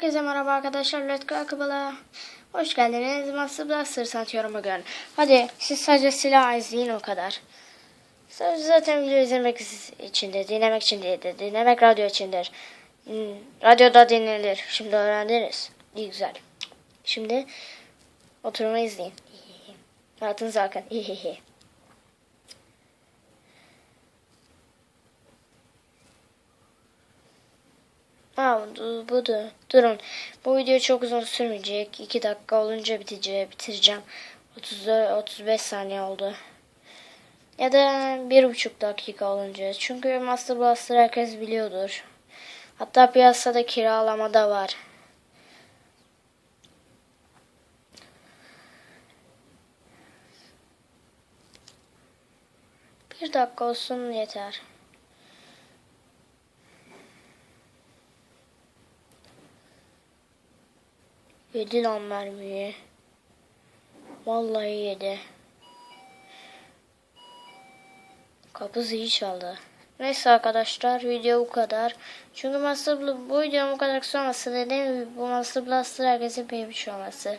Herkese merhaba arkadaşlar. Let's go. Hoş geldiniz. Master Blaster satıyorum bugün. Hadi siz sadece silah izleyin o kadar. Sadece zaten video izlemek içindir. Dinlemek için değildir. Dinlemek radyo içindir. Hmm, radyoda dinlenir. Şimdi öğrendiniz. İyi güzel. Şimdi oturma izleyin. Hayatınızı akın. Ha bu, bu da. Durun. Bu video çok uzun sürmeyecek. 2 dakika olunca bitecek, bitireceğim. 34 35 saniye oldu. Ya da bir buçuk dakika olunca. Çünkü Master Blaster herkes biliyordur. Hatta piyasada kiralamada var. Bir dakika olsun yeter. Yedi lan mermiyi. Vallahi yedi. Kapı zili çaldı. Neyse arkadaşlar video bu kadar. Çünkü Master Bl- bu videonun bu kadar kısa olması dediğim gibi bu Master Blaster herkesin beğenmiş olması.